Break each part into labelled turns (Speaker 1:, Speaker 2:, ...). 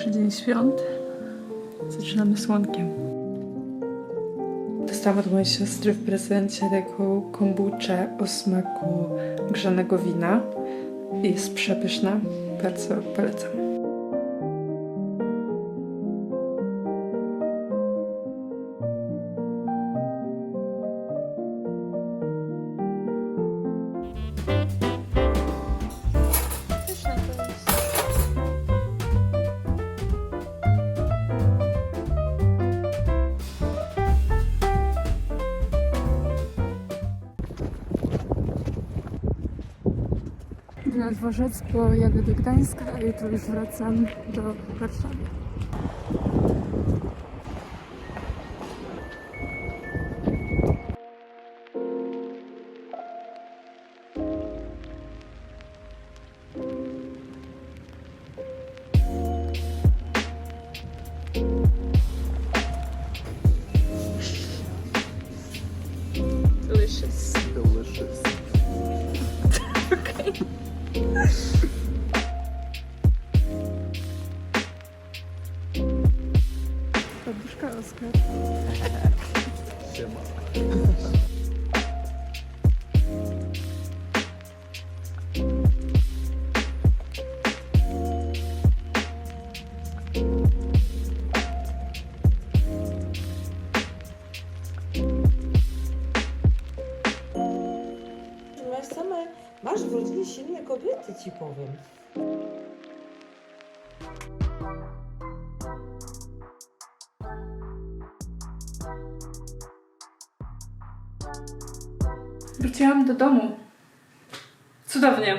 Speaker 1: Pierwszy dzień świąt zaczynamy słonkiem. Dostałam od mojej siostry w prezencie taką kombuczę o smaku grzanego wina. Jest przepyszna, bardzo polecam. Dworzec, bo jadę do Gdańska, a jutro już wracam do Warszawy.
Speaker 2: Siema.
Speaker 3: Same, masz w rodzinie silne kobiety, ci powiem.
Speaker 1: Wróciłam do domu. Cudownie.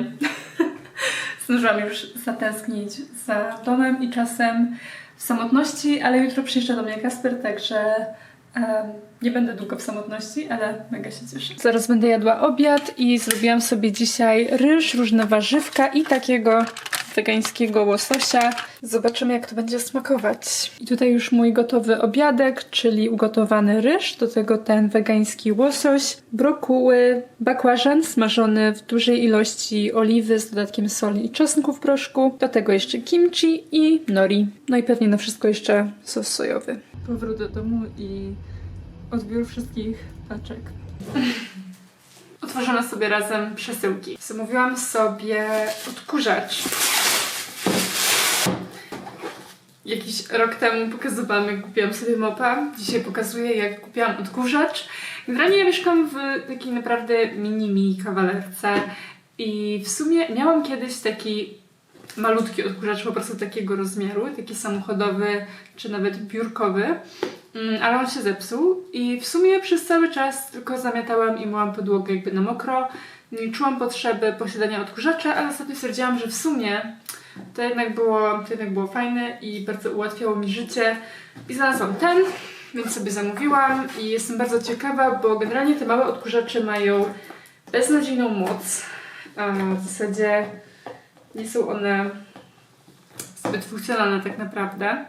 Speaker 1: Zdążyłam już zatęsknić za domem i czasem w samotności, ale jutro przyjeżdża do mnie Kasper, także em, nie będę długo w samotności, ale mega się cieszę. Zaraz będę jadła obiad i zrobiłam sobie dzisiaj ryż, różne warzywka i takiego wegańskiego łososia. Zobaczymy, jak to będzie smakować. I tutaj już mój gotowy obiadek, czyli ugotowany ryż, do tego ten wegański łosoś, brokuły, bakłażan smażony w dużej ilości oliwy z dodatkiem soli i czosnku w proszku, do tego jeszcze kimchi i nori. No i pewnie na wszystko jeszcze sos sojowy. Powrót do domu i odbiór wszystkich paczek. Otworzymy sobie razem przesyłki. Zamówiłam sobie odkurzacz. Jakiś rok temu pokazywałam, jak kupiłam sobie mopa. Dzisiaj pokazuję, jak kupiłam odkurzacz. Generalnie ja mieszkam w takiej naprawdę mini-mi kawalerce i w sumie miałam kiedyś taki malutki odkurzacz, po prostu takiego rozmiaru, taki samochodowy czy nawet biurkowy. Mm, ale on się zepsuł i w sumie przez cały czas tylko zamiatałam i myłam podłogę jakby na mokro. Nie czułam potrzeby posiadania odkurzacza, ale ostatnio stwierdziłam, że w sumie to jednak było, to jednak było fajne i bardzo ułatwiało mi życie. I znalazłam ten, więc sobie zamówiłam i jestem bardzo ciekawa, bo generalnie te małe odkurzacze mają beznadziejną moc. W zasadzie nie są one zbyt funkcjonalne tak naprawdę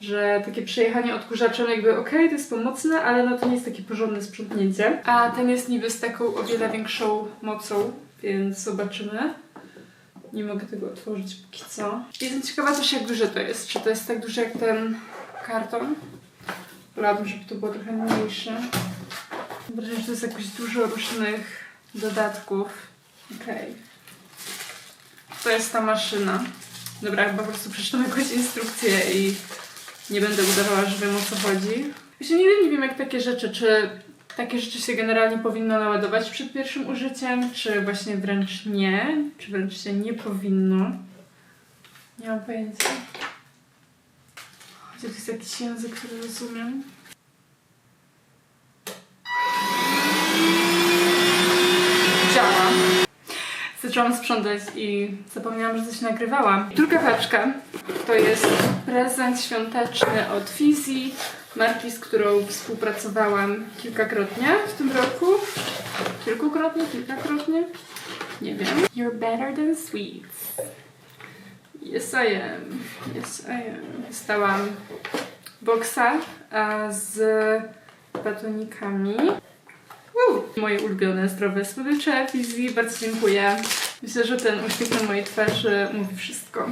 Speaker 1: że takie przejechanie odkurzaczem jakby okej, to jest pomocne, ale no to nie jest takie porządne sprzątnięcie. A ten jest niby z taką o wiele większą mocą, więc zobaczymy. Nie mogę tego otworzyć póki co. Jestem ciekawa też jak duże to jest. Czy to jest tak duże jak ten karton? Wolałabym, żeby to było trochę mniejsze. Wrażenie, że to jest jakoś dużo różnych dodatków. Okej. To jest ta maszyna. Dobra, chyba po prostu przeczytam jakąś instrukcję i nie będę udawała, że wiem o co chodzi. Właśnie nigdy nie wiem, jak takie rzeczy, czy takie rzeczy się generalnie powinno naładować przed pierwszym użyciem, czy właśnie wręcz nie, czy wręcz się nie powinno. Nie mam pojęcia. Chociaż jest jakiś język, który rozumiem. Działa. Zaczęłam sprzątać i zapomniałam, że coś nagrywałam. Druga paczka to jest prezent świąteczny od Fizi, marki, z którą współpracowałam kilkakrotnie w tym roku. Kilkukrotnie, kilkakrotnie? Nie wiem. You're better than sweets. Yes, I am. Yes, I am. Dostałam boksa z batonikami. Woo! Moje ulubione zdrowe słodycze Fizzy, bardzo dziękuję. Myślę, że ten uśmiech na mojej twarzy mówi wszystko.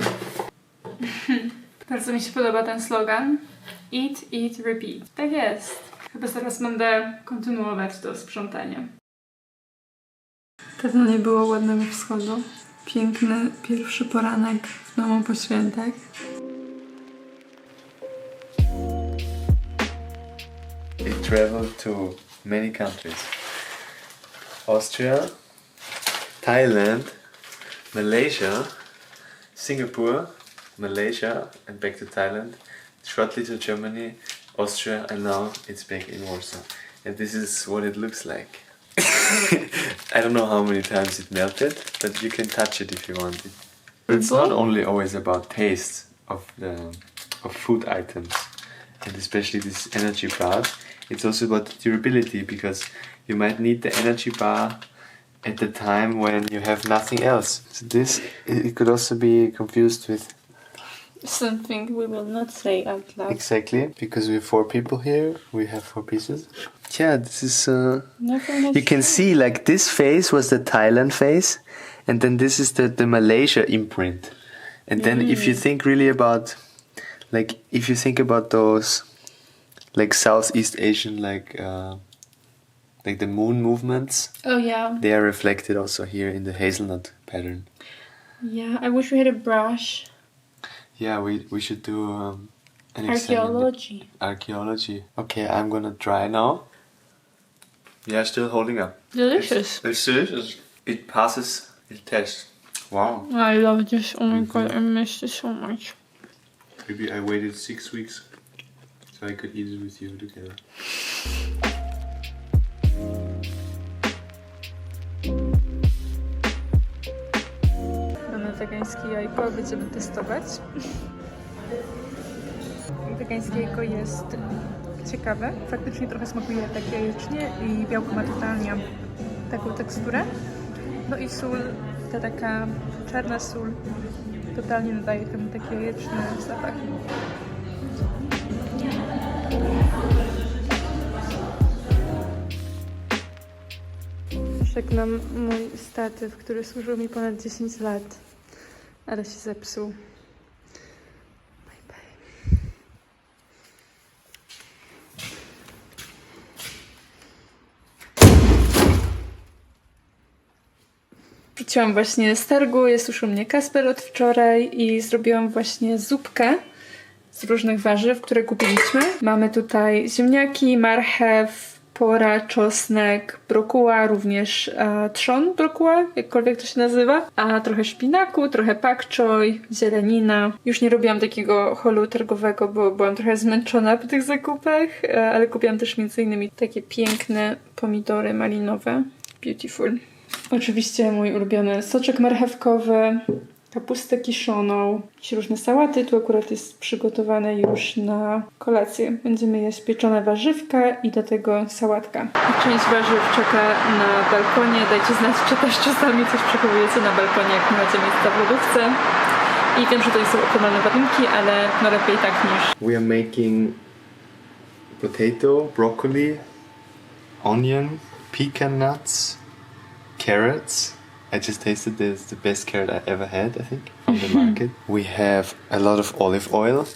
Speaker 1: Bardzo mi się podoba ten slogan. Eat, eat, repeat. Tak jest. Chyba zaraz będę kontynuować to sprzątanie. Dawno nie było ładnego wschodu. Piękny pierwszy poranek w domu po świętach.
Speaker 2: It traveled to many countries Austria, Thailand, Malaysia, Singapore, Malaysia, and back to Thailand, shortly to Germany, Austria, and now it's back in Warsaw. And this is what it looks like. I don't know how many times it melted, but you can touch it if you want it. It's not only always about taste of the of food items and especially this energy bar. It's also about durability because you might need the energy bar at the time when you have nothing else. So this it could also be confused with
Speaker 4: Something we will not say out loud.
Speaker 2: exactly because we have four people here. We have four pieces. Yeah, this is. Uh, you can see like this face was the Thailand face, and then this is the the Malaysia imprint. And then if you think really about, like if you think about those, like Southeast Asian like, uh, like the moon movements,
Speaker 4: Oh yeah,
Speaker 2: they are reflected also here in the hazelnut pattern.
Speaker 4: yeah. I wish we had a brush.
Speaker 2: Yeah, we we should do um, an
Speaker 4: Archaeology.
Speaker 2: Archaeology. Okay, I'm gonna try now. Yeah, still holding up.
Speaker 4: Delicious.
Speaker 2: It's delicious. It passes the test. Wow.
Speaker 4: I love this. Oh my god, I missed it so much.
Speaker 2: Maybe I waited six weeks so I could eat it with you together.
Speaker 1: Wegańskie jajko, będziemy testować. Wegańskie jajko jest ciekawe. Faktycznie trochę smakuje tak jajecznie i białko ma totalnie taką teksturę. No i sól, ta taka czarna sól totalnie nadaje temu taki jajeczny zapach. Żegnam mój statyw, który służył mi ponad 10 lat, ale się zepsuł. Bye bye. Wróciłam właśnie z targu, jest już u mnie Kasper od wczoraj i zrobiłam właśnie zupkę z różnych warzyw, które kupiliśmy. Mamy tutaj ziemniaki, marchew, pora, czosnek, brokuła, również e, trzon brokuła, jakkolwiek to się nazywa, a trochę szpinaku, trochę pak choi, zielenina. Już nie robiłam takiego holu targowego, bo byłam trochę zmęczona po tych zakupach, e, ale kupiłam też innymi takie piękne pomidory malinowe. Beautiful. Oczywiście mój ulubiony soczek marchewkowy, kapustę kiszoną, jakieś różne sałaty. Tu akurat jest przygotowane już na kolację. Będziemy jeść pieczone warzywka i do tego sałatka. Część warzyw czeka na balkonie. Dajcie znać, czy też czasami coś przechowujecie na balkonie, jak nie macie miejsca w lodówce. I wiem, że to nie są optymalne warunki, ale no lepiej tak niż
Speaker 2: We are making potato, broccoli, onion, pecan nuts, carrots. I just tasted this, the best carrot I ever had, I think, from the market. We have a lot of olive oil.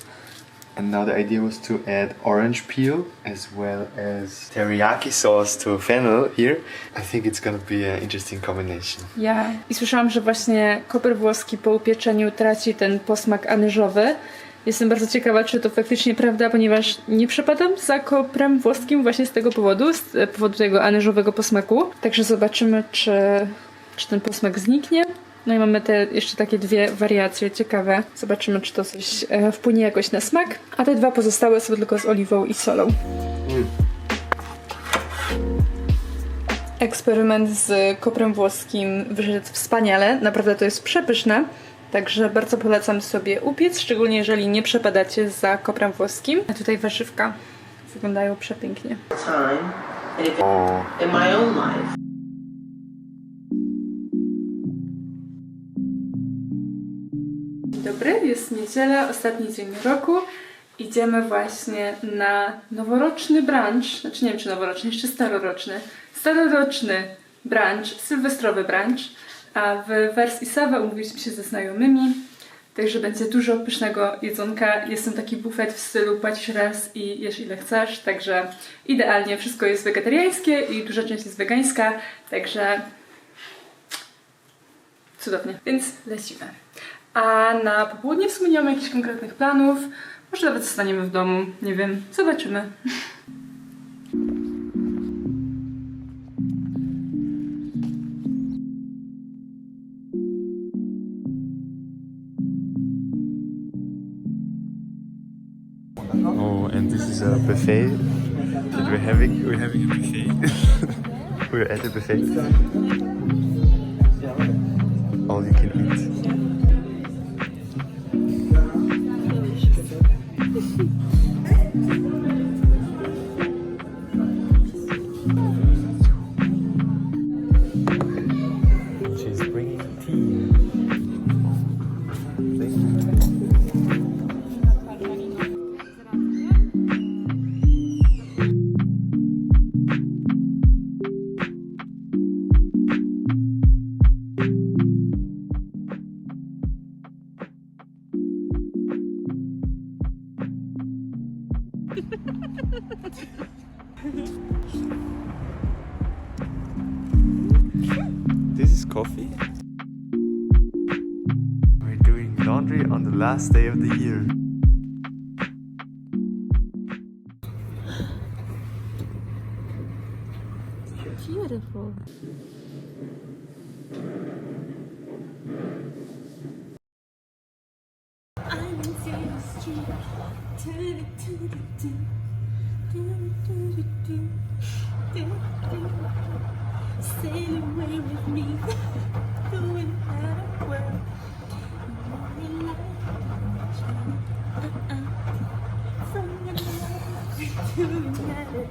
Speaker 2: And now the idea was to add orange peel as well as teriyaki sauce to fennel here. I think it's gonna be an interesting combination.
Speaker 1: Ja. I słyszałam, że właśnie koper włoski po upieczeniu traci ten posmak anyżowy. Jestem bardzo ciekawa, czy to faktycznie prawda, ponieważ nie przepadam za koprem włoskim właśnie z tego powodu, z powodu tego anyżowego posmaku. Także zobaczymy, czy, czy ten posmak zniknie. No i mamy te jeszcze takie dwie wariacje ciekawe. Zobaczymy, czy to coś e, wpłynie jakoś na smak. A te dwa pozostałe są tylko z oliwą i solą. Eksperyment z koprem włoskim wyszedł wspaniale. Naprawdę to jest przepyszne. Także bardzo polecam sobie upiec, szczególnie jeżeli nie przepadacie za koprem włoskim. A tutaj warzywka wyglądają przepięknie.
Speaker 5: time
Speaker 1: niedziela, ostatni dzień roku. Idziemy właśnie na noworoczny brunch, znaczy nie wiem czy noworoczny, jeszcze staroroczny. Staroroczny brunch, sylwestrowy brunch. A w wersji Sawa umówiliśmy się ze znajomymi. Także będzie dużo pysznego jedzonka. Jest tam taki bufet w stylu płacisz raz i jesz ile chcesz, także idealnie wszystko jest wegetariańskie i duża część jest wegańska, także cudownie. Więc lecimy. A na popołudnie w sumie nie mamy jakichś konkretnych planów. Może nawet zostaniemy w domu, nie wiem, zobaczymy.
Speaker 2: Oh, and this is a buffet that we're having. We're having a buffet. we're at a buffet. All you can eat. Thank you. Coffee. We're doing laundry on the last day of the year.
Speaker 4: Beautiful.
Speaker 6: Sail away with me, going out of world. From the night to the night.